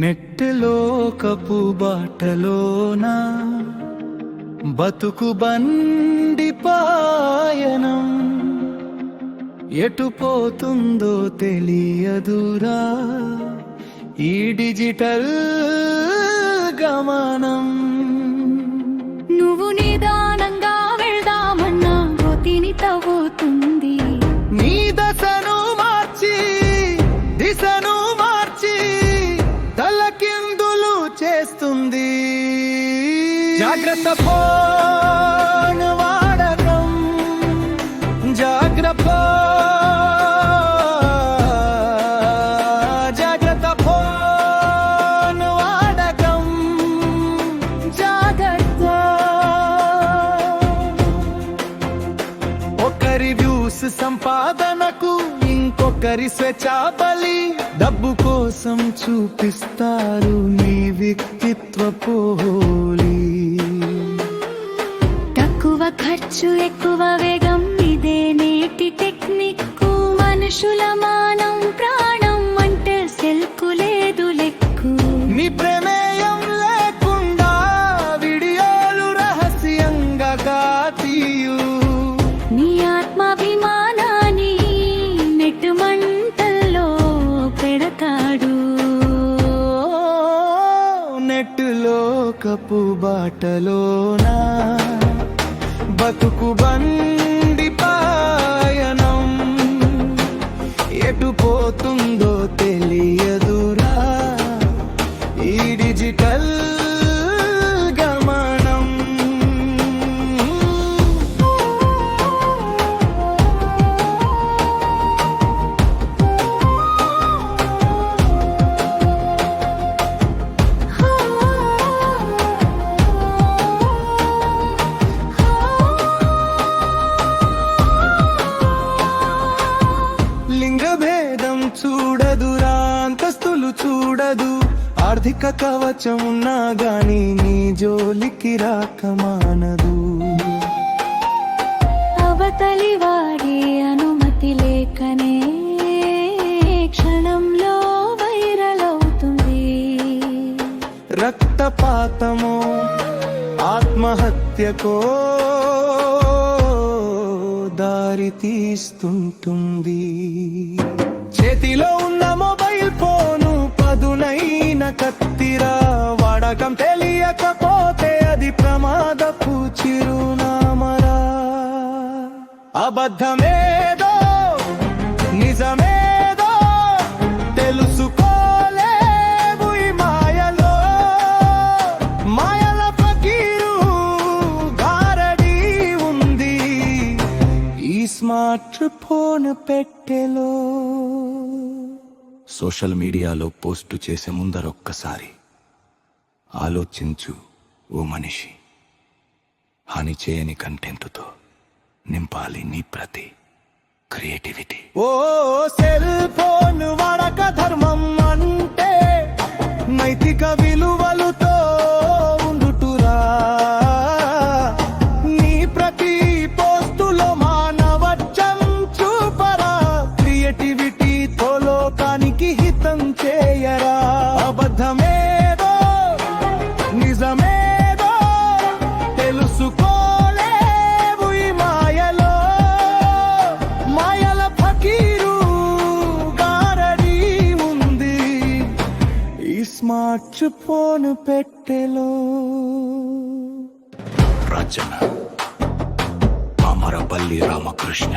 నెట్టెలోకపు బాటలోన బతుకు బండి పాయనం. ఎటు పోతుందో తెలియదురా ఈ డిజిటల్ గమనం. నువ్వు నిదానంగా వెళ్దామన్నా గోతిని తవ్వుతుంది. నీ దశను మార్చి దిశను జాగ్రత్త ఫోన్ వాడకం. జాగ్రత్త జాగ్రత్త ఫోన్ వాడకం. జాగ్రత్త. ఒకరి వ్యూస్ సంపాదనకు ఇంకొకరి స్వేచ్ఛ డబ్బు కోసం చూపిస్తారు నీ వ్యక్తిత్వ పోలి ఖర్చు ఎక్కువ వేగం ఇదే నేటి టెక్నిక్. మనుషుల మానం ప్రాణం అంటే సెల్కు లేదు లెక్కు. నీ ప్రమేయం లేకుండా వీడియోలు రహస్యంగా తీయు నీ ఆత్మాభిమానాన్ని నెట్టు మంటల్లో పెడతాడు. నెట్టులో కపు బాటలోనా? బతుకు బండి పాయనం. ఎటు పోతుందో తెలియదురా. ఈ డిజిటల్ భేదం చూడదురా అంతస్తులు చూడదు. ఆర్థిక కవచం ఉన్నా గాని నీ జోలికి రాక మానదు. అవతలి వాడి అనుమతి లేకనే క్షణంలో వైరల్ అవుతుంది రక్తపాతమో ఆత్మహత్యకో దారి తీస్తుంటుంది. చేతిలో ఉన్న మొబైల్ ఫోను పదునైన కత్తిరా. వాడకం తెలియకపోతే అది ప్రమాదపు చిరునామరా. అబద్ధమేదో నిజమేదో తెలుసుకోలేవు ఈ మాయలో. మాయల పకీరు గారడి ఉంది. ఈ స్మార్ట్ ఫోన్ పెట్టెలో. సోషల్ మీడియాలో పోస్టు చేసే ముందర ఒక్కసారి ఆలోచించు ఓ మనిషి. హాని చేయని కంటెంట్తో నింపాలి నీ ప్రతి క్రియేటివిటీ. ఓ సెల్ ఫోన్ వాడక ధర్మం అంటే నైతిక విలువలతో మర్చిపోను పెట్టెలో. రచన అమరపల్లి రామకృష్ణ.